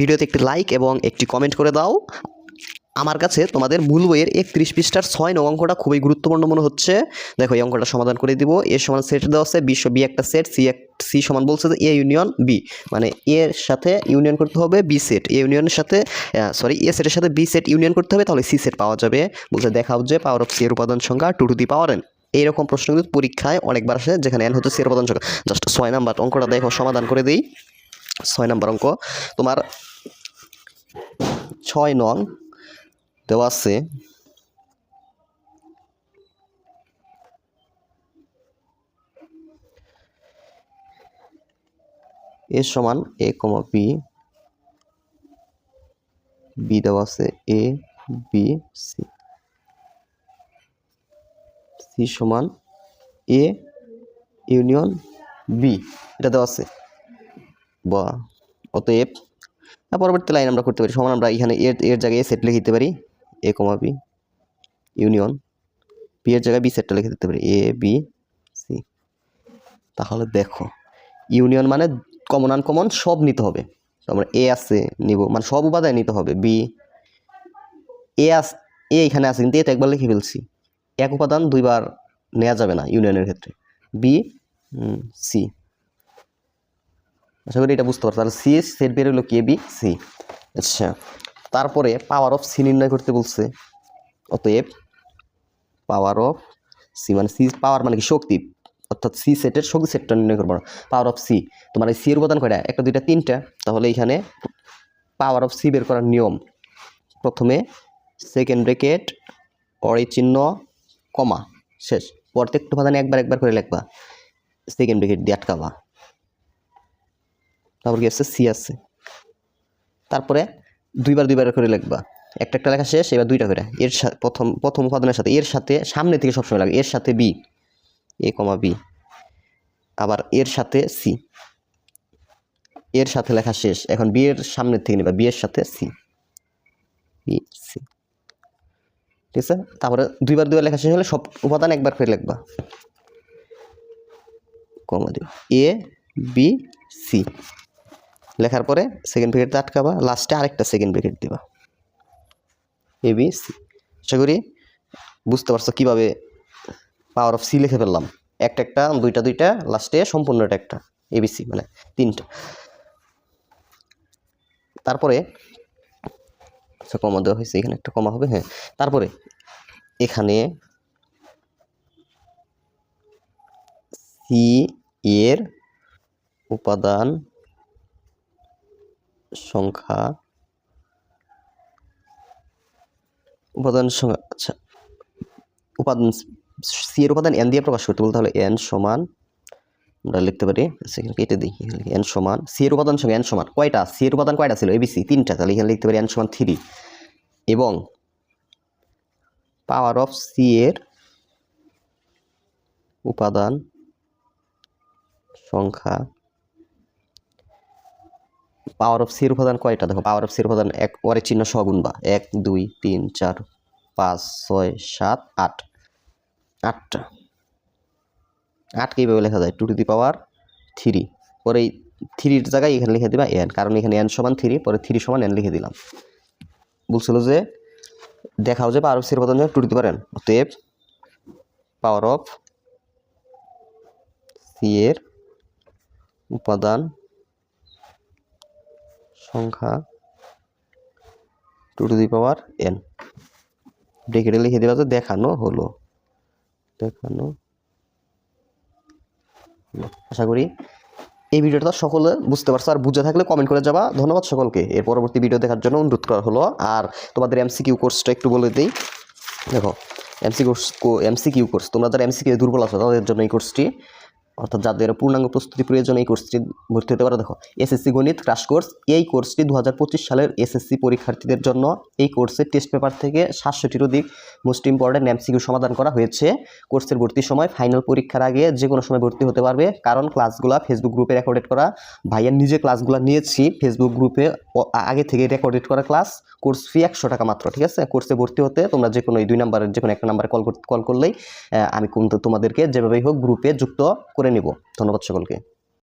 ভিডিওতে একটি লাইক এবং একটি কমেন্ট করে দাও। আমার কাছে তোমাদের মূল বইয়ের একত্রিশ পৃষ্ঠার ছয় নং অঙ্কটা খুবই গুরুত্বপূর্ণ মনে হচ্ছে। দেখো, এই অঙ্কটা সমাধান করে দিব। এ সমান সেট দেওয়া আছে বিশ্ব বি একটা সেট সি এক সি সমান বলছে যে এ ইউনিয়ন বি মানে এর সাথে ইউনিয়ন করতে হবে, বি সেট এ ইউনিয়নের সাথে সরি এ সেটের সাথে বি সেট ইউনিয়ন করতে হবে, তাহলে সি সেট পাওয়া যাবে। বলছে, দেখাও যে পাওয়ার অফ সি এর উপাদান সংখ্যা two to the power n এইরকম প্রশ্ন কিন্তু পরীক্ষায় অনেকবার আসে, যেখানে এন হচ্ছে সি এর উপাদান সংখ্যা জাস্ট ছয় নাম্বার অঙ্কটা দেখো, সমাধান করে দিই। ছয় নাম্বার অঙ্ক। তোমার ছয় নং দেওয়া আছে। এ সমান এ কমা বি। বি দেওয়া আছে এ, বি, সি। সি সমান এ ইউনিয়ন বি। এটা দেওয়া আছে। বা, অতএব পরবর্তী লাইন আমরা করতে পারি। সমান আমরা এখানে এর এর জায়গায় সেট লিখে দিতে পারি। A comma B union B এর জায়গায় বি সেটটা লিখে দিতে পারি। এ বি সি তাহলে দেখো ইউনিয়ন মানে কমন আনকমন সব নিতে হবে। আমরা এ আছে নিব মানে সব উপাদায় নিতে হবে। বি এ আস এ এখানে আছে, কিন্তু এটা একবার লিখে ফেলছি। এক উপাদান দুইবার নেওয়া যাবে না ইউনিয়নের ক্ষেত্রে। বি সি আশা করি এটা বুঝতে পারছ। তাহলে সি সেট বের হলো কে বি সি আচ্ছা তারপরে পাওয়ার অফ সি নির্ণয় করতে বলছে। অতএব পাওয়ার অফ সি মানে সি পাওয়ার মানে কি? শক্তি। অর্থাৎ সি সেটের শক্তি সেটটা নির্ণয় করব পাওয়ার অফ সি তোমার এই সি এর উপাদান কয়টা? একটা, দুইটা, তিনটা। তাহলে এখানে পাওয়ার অফ সি বের করার নিয়ম। প্রথমে সেকেন্ড ব্রেকেট অরি চিহ্ন, কমা। শেষ। প্রত্যেকটা উপাদানে একবার একবার করে লিখবা। সেকেন্ড ব্রেকেট দিয়ে আটকাবা। তারপর কি আছে? সি আছে। তারপরে দুইবার দুইবার করে লিখবা। একটা একটা লেখা শেষ, এবার দুইটা করে। এর প্রথম প্রথম উপাদানের সাথে, এর সাথে সামনে থেকে সবসময় লাগে। এর সাথে বি এ কমা বি আবার এর সাথে সি এর সাথে লেখা শেষ। এখন বি এর সামনের থেকে নেবা। বি এর সাথে সি বি সি ঠিক আছে? তারপরে দুইবার দুইবার লেখা শেষ হলে সব উপাদান একবার করে লিখবা। কমা দিও এ বি সি লেখার পরে সেকেন্ড ব্রেকেট আটকাবা লাস্টে আরেকটা সেকেন্ড ব্রেকেট দিবা। এ বি সি আশা করি বুঝতে পারছ কীভাবে পাওয়ার অফ সি লিখে ফেললাম। একটা একটা, দুইটা দুইটা লাস্টে সম্পূর্ণ এটা একটা এবিসি মানে তিনটা। তারপরে আচ্ছা কমা দেওয়া হয়েছে, এখানে একটা কমা হবে হ্যাঁ। তারপরে, এখানে সি এর উপাদান সংখ্যা, উপাদান সংখ্যা আচ্ছা উপাদান সি এর উপাদান এন দিয়ে প্রকাশ করতে বলতে তাহলে এন সমান, আমরা লিখতে পারি সেখানে কেটে দিই এন সমান সি এর উপাদান সঙ্গে এন সমান, কয়টা? সি এর উপাদান কয়টা ছিল? এবিসি তিনটা, তাহলে এখানে লিখতে পারি এন সমান থ্রি এবং পাওয়ার অফ সি এর উপাদান সংখ্যা পাওয়ার অফ সির উপাদান কয়টা? দেখো, পাওয়ার অফ সির উপাদান এক, ওয়ারের চিহ্ন সগুণবা এক, দুই, তিন, চার, পাঁচ, ছয়, সাত, আট। আটটা। আট কীভাবে লেখা যায়? Two to the power three. পরে থ্রির জায়গায় এখানে লিখে দিবা এন। কারণ এখানে এন সমান থ্রি, পরে থ্রি সমান এন লিখে দিলাম। বলছিল যে, দেখাও যে পাওয়ার অফ সির উপাদান টু দিতে পারেন অতএব, পাওয়ার অফ সি এর উপাদান সংখ্যা two to the power n ব্রেকেটে লিখে দেওয়া যে দেখানো হলো। দেখানো আশা করি এই ভিডিওটা সকলে বুঝতে পারছ। আর বুঝে থাকলে কমেন্ট করে যাবা। ধন্যবাদ সকলকে। এর পরবর্তী ভিডিও দেখার জন্য অনুরোধ করা হলো। আর তোমাদের এমসিকিউ কোর্সটা একটু বলে দিই। দেখো এমসি কোর্স এমসিকিউ কোর্স তোমরা যারা এমসিকিউ দুর্বল আছো, তাদের জন্য এই কোর্সটি অর্থাৎ যাদের পূর্ণাঙ্গ প্রস্তুতি প্রয়োজন এই কোর্সটি ভর্তি হতে পারে, দেখো এসএসসি গণিত ক্রাশ কোর্স এই কোর্সটি দু হাজার পঁচিশ সালের এসএসসি পরীক্ষার্থীদের জন্য এই কোর্সের টেস্ট পেপার থেকে সাতশোটির অধিক মোস্ট ইম্পর্টেন্ট এমসিকিউ সমাধান করা হয়েছে। কোর্সের ভর্তির সময় ফাইনাল পরীক্ষার আগে যে কোনো সময় ভর্তি হতে পারবে, কারণ ক্লাসগুলো ফেসবুক গ্রুপে রেকর্ডেড করা। ভাইয়ার নিজে ক্লাসগুলো নিয়েছি ফেসবুক গ্রুপে আগে থেকে রেকর্ডেড করা ক্লাস কোর্স ফি একশো টাকা মাত্র, ঠিক আছে? কোর্সে ভর্তি হতে তোমরা যে কোনো এই দুই নাম্বারের যে কোনো একটা নাম্বারে কল কল করলেই আমি তোমাদেরকে যেভাবেই হোক গ্রুপে যুক্ত করে নিব। ধন্যবাদ সকলকে।